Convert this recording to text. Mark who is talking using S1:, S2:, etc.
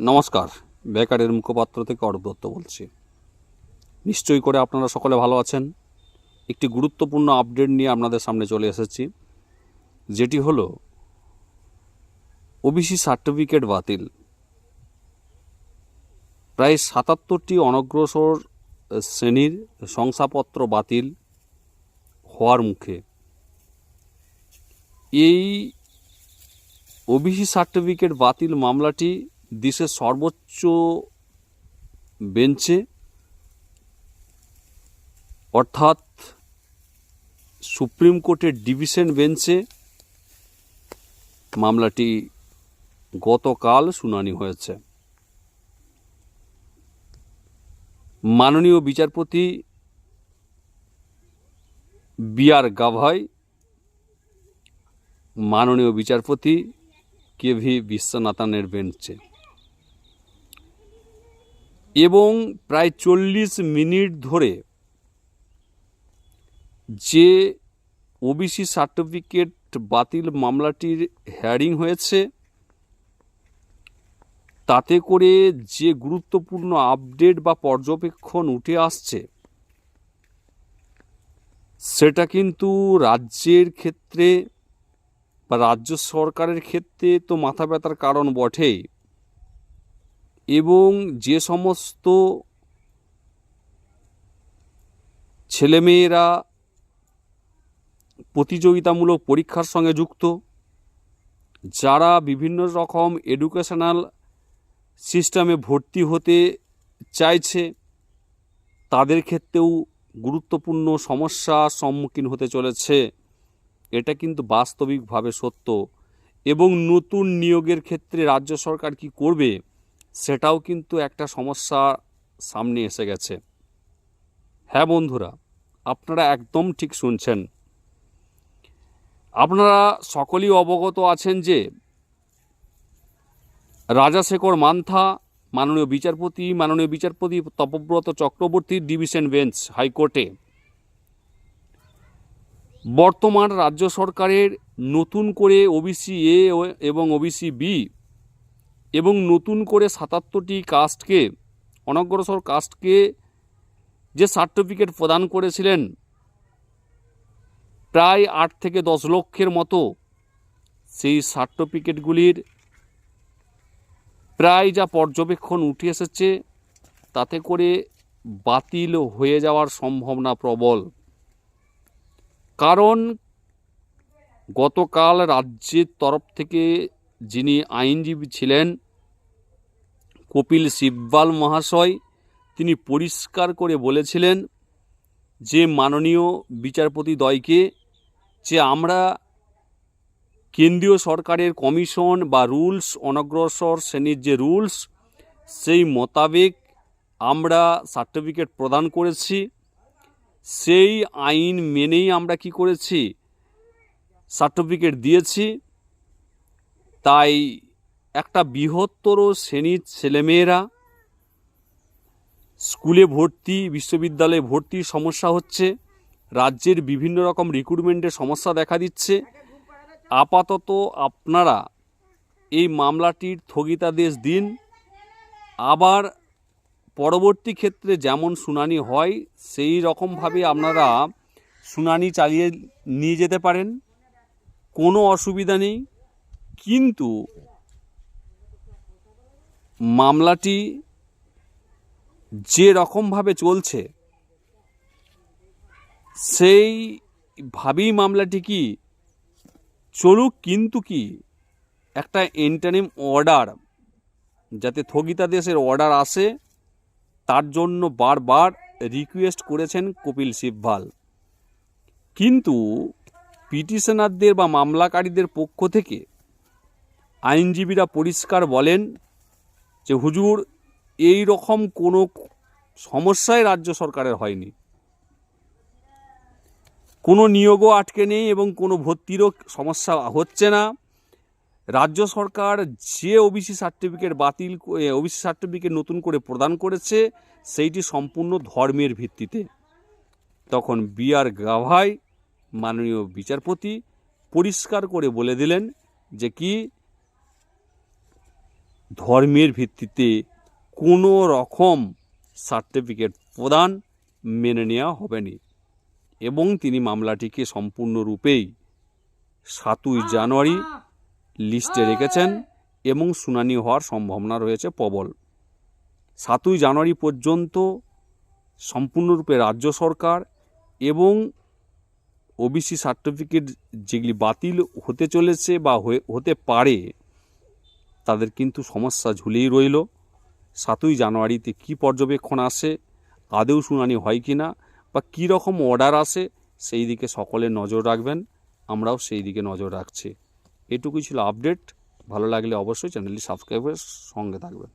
S1: নমস্কার, বেকারের মুখপাত্র থেকে অরূপ দত্ত বলছি। নিশ্চয়ই করে আপনারা সকলে ভালো আছেন। একটি গুরুত্বপূর্ণ আপডেট নিয়ে আপনাদের সামনে চলে এসেছি, যেটি হলো, ওবিসি সার্টিফিকেট বাতিল। প্রায় সাতাত্তরটি অনগ্রসর শ্রেণির শংসাপত্র বাতিল হওয়ার মুখে। এই ওবিসি সার্টিফিকেট বাতিল মামলাটি দেশের সর্বোচ্চ বেঞ্চে অর্থাৎ সুপ্রিম কোর্টের ডিভিশন বেঞ্চে মামলাটি গতকাল শুনানি হয়েছে। মাননীয় বিচারপতি বি আর গাভাই, মাননীয় বিচারপতি কে ভি বিশ্বনাথনের বেঞ্চে। এবং প্রায় চল্লিশ মিনিট ধরে যে ওবিসি সার্টিফিকেট বাতিল মামলাটির হেয়ারিং হয়েছে, তাতে করে যে গুরুত্বপূর্ণ আপডেট বা পর্যবেক্ষণ উঠে আসছে, সেটা কিন্তু রাজ্যের ক্ষেত্রে বা রাজ্য সরকারের ক্ষেত্রে তো মাথা ব্যথার কারণ বটেই। এবং যে সমস্ত ছেলেমেয়েরা প্রতিযোগিতামূলক পরীক্ষার সঙ্গে যুক্ত, যারা বিভিন্ন রকম এডুকেশনাল সিস্টেমে ভর্তি হতে চাইছে, তাদের ক্ষেত্রেও গুরুত্বপূর্ণ সমস্যার সম্মুখীন হতে চলেছে। এটা কিন্তু বাস্তবিকভাবে সত্য। এবং নতুন নিয়োগের ক্ষেত্রে রাজ্য সরকার কি করবে? সেটাও কিন্তু একটা সমস্যা সামনে এসে গেছে। হ্যাঁ বন্ধুরা, আপনারা একদম ঠিক শুনছেন। আপনারা সকলেই অবগত আছেন যে রাজাশেখর মান্থা, মাননীয় বিচারপতি মাননীয় বিচারপতি তপব্রত চক্রবর্তীর ডিভিশন বেঞ্চ হাইকোর্টে। বর্তমান রাজ্য সরকারের নতুন করে ওবিসি এ এবং ওবিসি বি এবং নতুন করে সাতাত্তরটি কাস্টকে অনগ্রসর কাস্টকে যে সার্টিফিকেট প্রদান করেছিলেন, প্রায় আট থেকে দশ লক্ষের মতো, সেই সার্টিফিকেটগুলির প্রায় যা পর্যবেক্ষণ উঠে এসেছে, তাতে করে বাতিল হয়ে যাওয়ার সম্ভাবনা প্রবল। কারণ গতকাল রাজ্যের তরফ থেকে যিনি আইনজীবী ছিলেন কপিল সিব্বাল মহাশয়, তিনি পরিষ্কার করে বলেছিলেন যে মাননীয় বিচারপতি দ্বয়কে যে আমরা কেন্দ্রীয় সরকারের কমিশন বা রুলস, অনগ্রসর শ্রেণির যে রুলস, সেই মোতাবেক আমরা সার্টিফিকেট প্রদান করেছি। সেই আইন মেনেই আমরা কি করেছি? সার্টিফিকেট দিয়েছি। তাই একটা বৃহত্তর শ্রেণির ছেলেমেয়েরা স্কুলে ভর্তি, বিশ্ববিদ্যালয়ে ভর্তির সমস্যা হচ্ছে, রাজ্যের বিভিন্ন রকম রিক্রুটমেন্টের সমস্যা দেখা দিচ্ছে। আপাতত আপনারা এই মামলাটির স্থগিতাদেশ দিন। আবার পরবর্তী ক্ষেত্রে যেমন শুনানি হয়, সেই রকমভাবে আপনারা শুনানি চালিয়ে নিয়ে যেতে পারেন। কোনো অসুবিধা নেই। কিন্তু মামলাটি যে রকমভাবে চলছে সেইভাবেই মামলাটি কি চলুক কিন্তু কি একটা এন্টারিম অর্ডার যাতে স্থগিতাদেশের অর্ডার আসে, তার জন্য বারবার রিকোয়েস্ট করেছেন কপিল সিব্বাল। কিন্তু পিটিশনারদের বা মামলাকারীদের পক্ষ থেকে আইনজীবীরা পরিষ্কার বলেন যে হুজুর, এই রকম কোনো সমস্যাই রাজ্য সরকারের হয়নি। কোনো নিয়োগও আটকে নেই এবং কোনো ভর্তিরও সমস্যা হচ্ছে না। রাজ্য সরকার যে ওবিসি সার্টিফিকেট বাতিল ওবিসি সার্টিফিকেট নতুন করে প্রদান করেছে, সেইটি সম্পূর্ণ ধর্মের ভিত্তিতে। তখন বি আর গাভাই, মাননীয় বিচারপতি, পরিষ্কার করে বলে দিলেন যে কি ধর্মের ভিত্তিতে কোনো রকম সার্টিফিকেট প্রদান মেনে নেওয়া হবে না এবং তিনি মামলাটিকে সম্পূর্ণরূপেই সাতই জানুয়ারি লিস্টে রেখেছেন এবং শুনানি হওয়ার সম্ভাবনা রয়েছে প্রবল। সাতই জানুয়ারি পর্যন্ত সম্পূর্ণরূপে রাজ্য সরকার এবং ওবিসি সার্টিফিকেট যেগুলি বাতিল হতে চলেছে বা হতে পারে তাদের কিন্তু সমস্যা ঝুলেই রইল। সাতই জানুয়ারিতে কি পর্যবেক্ষণ আসে আদেও শুনানি হয় কি না বা কী রকম অর্ডার আসে, সেই দিকে সকলে নজর রাখবেন। আমরাও সেই দিকে নজর রাখছি। এটুকুই ছিল আপডেট। ভালো লাগলে অবশ্যই চ্যানেলটি সাবস্ক্রাইবের সঙ্গে থাকবেন।